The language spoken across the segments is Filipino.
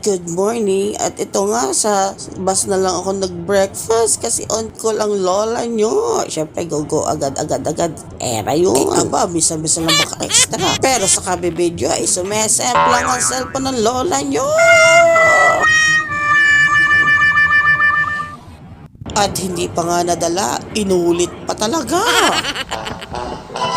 Good morning. At ito nga, sa bus na lang ako nag-breakfast kasi on call ang lola nyo. Siyempre, go go agad agad agad. Era yun. Eh, aba, bisa-bisa lang baka extra. Pero sa kabibidyo ay sumesep lang ang cellphone ng lola nyo. At hindi pa nga nadala, inulit pa talaga.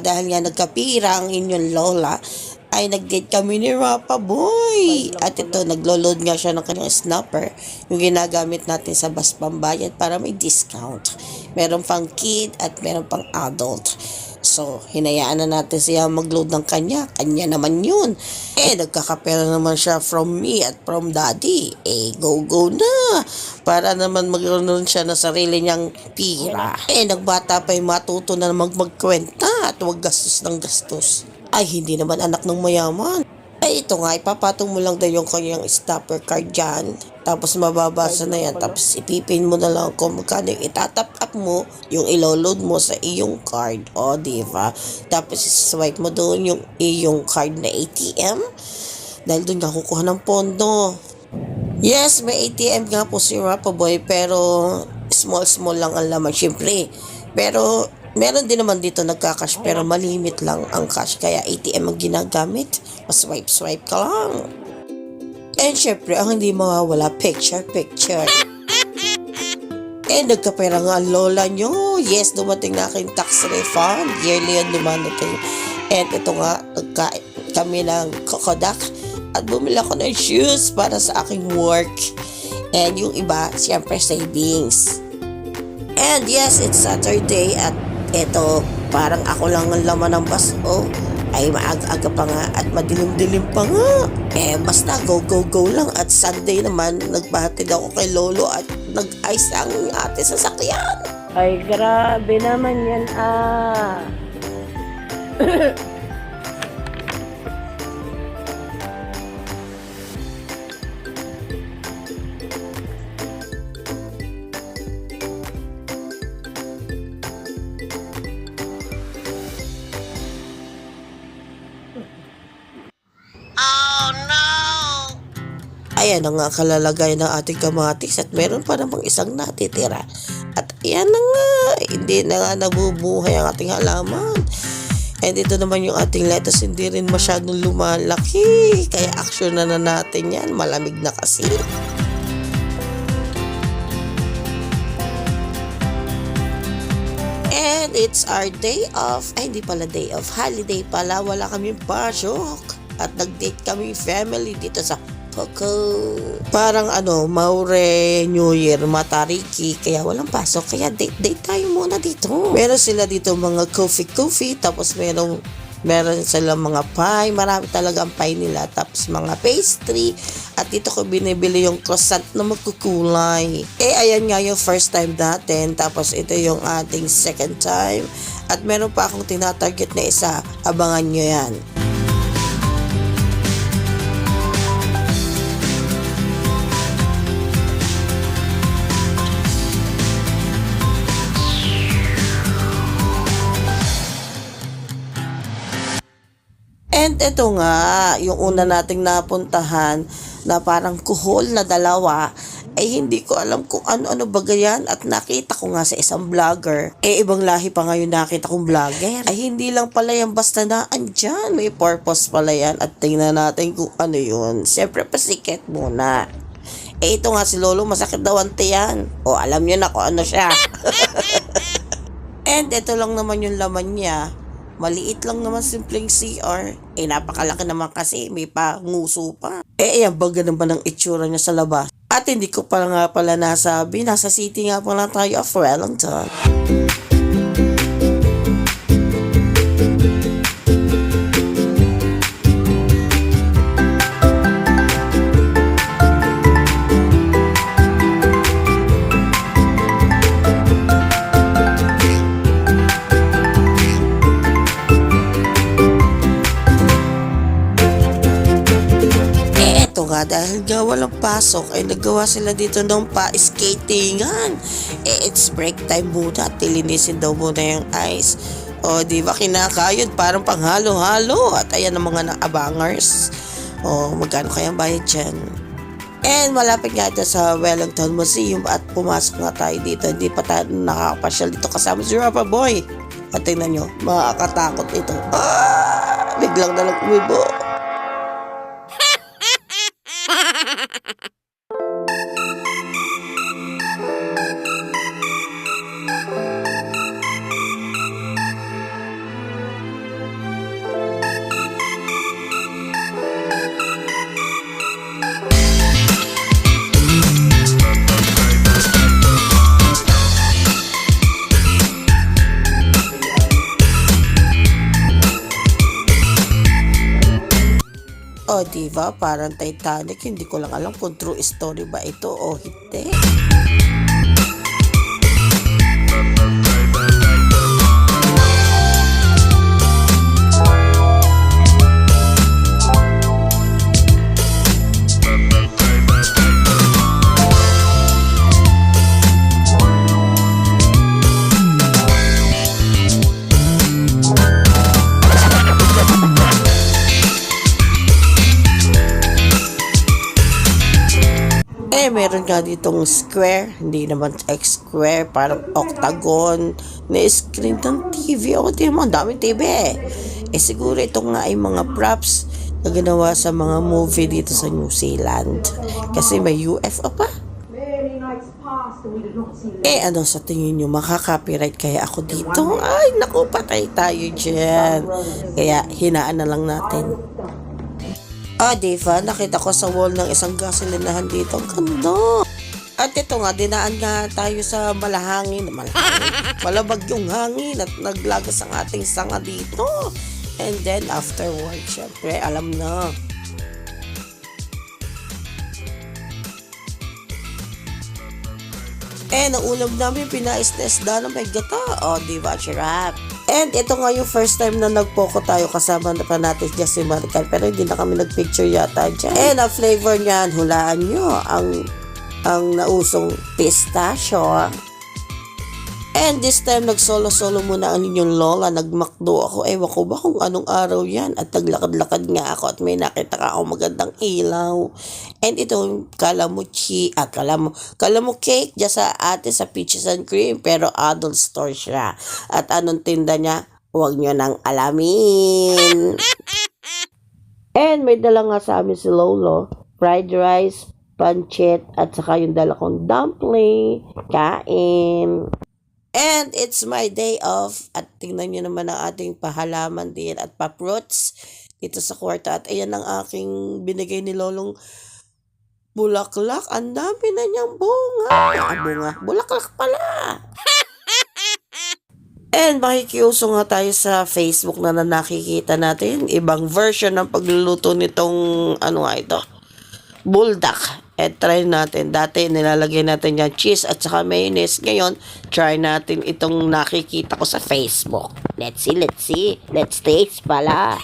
dahil nga nagkapira ang inyong lola, ay nag-date kami ni Rapa Boy. At ito, naglo-load nga siya ng kanyang snapper, yung ginagamit natin sa bus pambayad para may discount. Meron pang kid at meron pang adult. So, hinayaan na natin siya mag-load ng kanya. Kanya naman yun. Eh, nagkakapera naman siya from me at from daddy. Eh, go-go na. Para naman magkaroon siya ng sarili niyang pira. Eh, nagbata pa yung matuto na mag magkwenta at huwag gastos ng gastos. Ay, hindi naman anak ng mayaman. Ay, ito nga, ipapatong mo lang daw yung kanyang stopper card dyan. Tapos mababasa na yan. Tapos ipipin mo na lang kung magkano yung itatap up mo, yung ilo-load mo sa iyong card. O, di ba? Tapos swipe mo doon yung iyong card na ATM. Dahil doon ka kukuha ng pondo. Yes, may ATM nga po si Rapa Boy, pero small-small lang ang laman, syempre. Pero meron din naman dito nagka-cash, pero malimit lang ang cash, kaya ATM ang ginagamit. Swipe-swipe ka lang. And syempre, ang hindi mawawala, picture-picture. Eh, nagkapera nga lola nyo. Yes, dumating na aking tax refund. Yearly yan dumadating. And ito nga, nagka, kami ng kokodak. At bumili ako ng shoes para sa aking work. And yung iba, siyempre savings. And yes, it's Saturday at ito, parang ako lang ang laman ng bus. Oh, ay maaga-aga pa nga at madilim-dilim pa nga. Eh, basta go, go, go lang. At Sunday naman, nagbahatid ako kay Lolo at nag-ice ang ate sa sakyan. Ay, grabe naman yan, ah. Ayan ang nga kalalagay ng ating kamatis at meron pa namang isang natitira. At ayan na nga, hindi na nga nabubuhay ang ating halaman. And ito naman yung ating lettuce, hindi rin masyadong lumalaki. Kaya action na na natin yan, malamig na kasi. And it's our day off. Ay, hindi pala day off. Holiday pala. Wala kaming pasok. At nag-date kami family dito sa. Parang ano, Maure New Year, Matariki. Kaya walang pasok. Kaya date-date tayo muna dito. Meron sila dito mga coffee-coffee. Tapos meron Meron sila mga pie, marami talaga ang pie nila. Tapos mga pastry. At dito ko binibili yung croissant na magkukulay. Eh, ayan nga yung first time natin. Tapos ito yung ating second time. At meron pa akong tinatarget na isa. Abangan nyo yan. And ito nga, yung una nating napuntahan na parang kuhol na dalawa ay hindi ko alam kung ano-ano ba ganyan at nakita ko nga sa isang vlogger. Eh, ibang lahi pa ngayon nakita kong vlogger. Ay, hindi lang pala yan basta na andyan. May purpose pala yan at tingnan natin kung ano yun. Siyempre, pasiket muna. Eh, ito nga si Lolo, masakit daw ang tiyan. O, alam niyo na kung ano siya. And ito lang naman yung laman niya. Maliit lang naman simpleng CR. Eh, napakalaki naman kasi. May panguso pa. Eh, ayan ba ganun ba ng itsura niya sa labas? At hindi ko pa nga pala nasabi. Nasa city nga pala tayo of Wellington. Nga walang pasok, ay naggawa sila dito ng pa-skatingan. Eh, it's break time muna at tilinisin daw muna yung ice. O, di ba kinakayod? Parang panghalo-halo. At ayan ang mga abangers. O, magkano kayang bayad dyan? And malapit nga ito sa Wellington Museum at pumasok nga tayo dito. Hindi pa tayo nakakapasyal dito kasama si Rapa Boy. At tingnan nyo, makakatakot ito. Ah! Biglang na lang umibo. O, diba? Parang Titanic. Hindi ko lang alam kung true story ba ito o hindi. Meron nga ditong square, hindi naman X square, parang octagon, na screen ng TV. O, di mo, daming TV eh. Eh, siguro ito nga ay mga props na ginawa sa mga movie dito sa New Zealand. Kasi may UFO pa. Eh, ano sa tingin nyo, makaka-copyright kaya ako dito? Ay, naku, patay tayo dyan. Kaya, hinaan na lang natin. Ah, diba? Nakita ko sa wall ng isang gasolinahan dito. Ang ganda. At ito nga, dinaan nga tayo sa malahangin. Malahangin. Malabag yung hangin at naglagas ang ating sanga dito. And then afterward, syempre, alam na. Eh, ang ulam namin, pinais na na may gata. O, oh, di ba, Chirap? And ito nga yung first time na nagpoko tayo kasama na pa natin dyan si Marical. Pero hindi na kami nagpicture yata dyan. And ang flavor niyan, hulaan nyo, ang, ang nausong pistachio. And this time, nagsolo-solo muna ang inyong lola. Nagmakdo ako. Ewan ko ba kung anong araw yan. At naglakad-lakad nga ako at may nakita ka ako magandang ilaw. And ito, kala mo chi, ah, kala mo cake dyan sa ate sa peaches and cream. Pero adult store siya. At anong tinda niya? Huwag nyo nang alamin. And may dala nga sa amin si Lolo. Fried rice, pancit, at saka yung dala kong dumpling. Kain. And it's my day off. At tingnan nyo naman ang ating pahalaman din at pa-fruits dito sa kwarta. At ayan ang aking binigay ni Lolong bulaklak. Ang dami na niyang bunga. Ah, bunga. Bulaklak pala. And makikiuso nga tayo sa Facebook na, na nakikita natin. Ibang version ng pagluluto nitong ano nga ito. Buldak. Eh, try natin. Dati nilalagay natin yung cheese at saka mayonnaise. Ngayon, try natin itong nakikita ko sa Facebook. Let's see, let's see. Let's taste pala.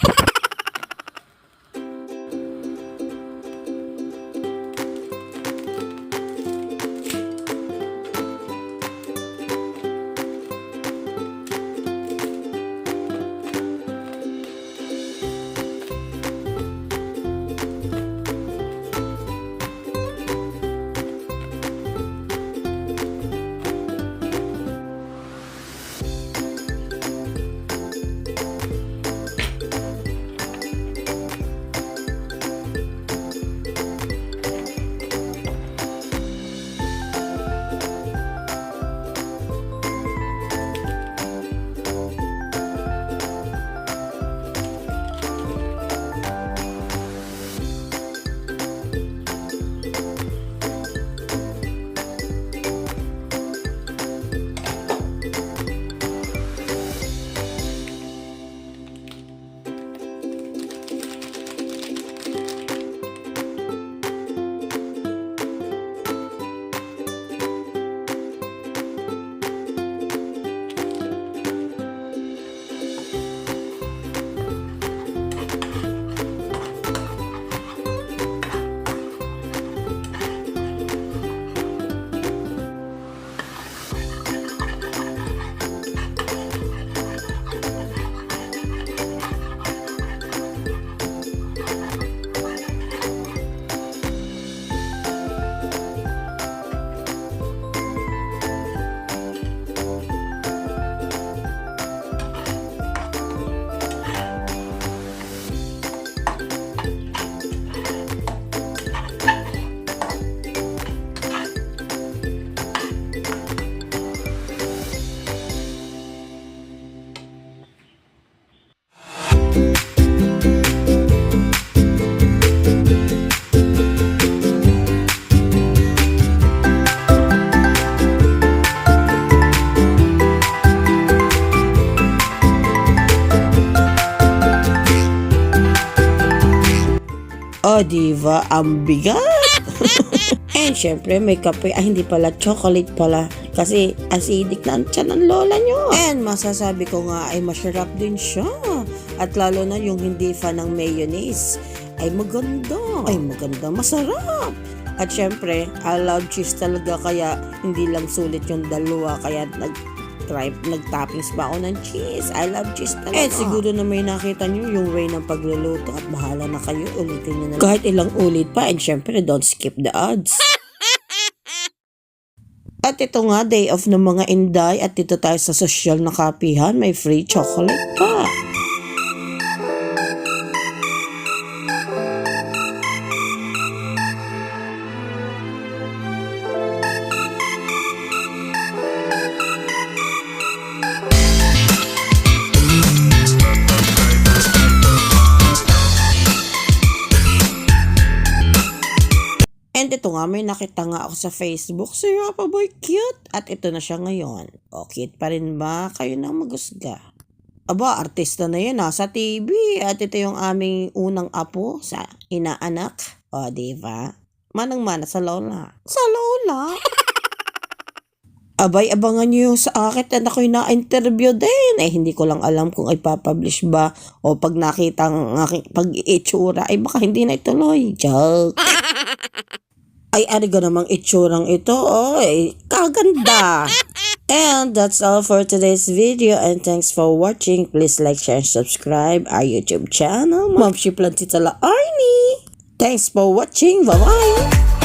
Oh, diva, ang bigat. And syempre, may kape. Ay, hindi pala. Chocolate pala. Kasi acidic na ang tiyan ng lola nyo. And masasabi ko nga ay masarap din siya. At lalo na yung hindi fan ng mayonnaise. Ay maganda. Ay maganda. Masarap. At syempre, I love cheese talaga kaya hindi lang sulit yung dalawa. Kaya nag try, nag-toppings pa ako ng cheese. I love cheese talaga. Eh, siguro na may nakita nyo yung way ng pagluluto at bahala na kayo. Ulitin nyo na. Kahit ilang ulit pa. And syempre, don't skip the odds. At ito nga, day off ng mga inday at dito tayo sa social na kapihan, may free chocolate pa. May nakita nga ako sa Facebook. Si Rapa Boy, cute. At ito na siya ngayon. O, cute pa rin ba? Kayo na magusga. Aba, artista na yan, nasa TV. At ito yung aming unang apo sa inaanak. O, diba? Manang-mana sa lola. Sa lola? Abay, abangan niyo yung sa akin at ako'y na-interview din. Eh, hindi ko lang alam kung ipapublish ba o pag nakita ang aking pag-itsura, ay baka hindi na ituloy. Joke. Ay, ano ka namang itsurang ito? Oy, kaganda! And that's all for today's video and thanks for watching. Please like, share, and subscribe our YouTube channel. Mom Shiplan Tita La Arnie. Thanks for watching. Bye-bye!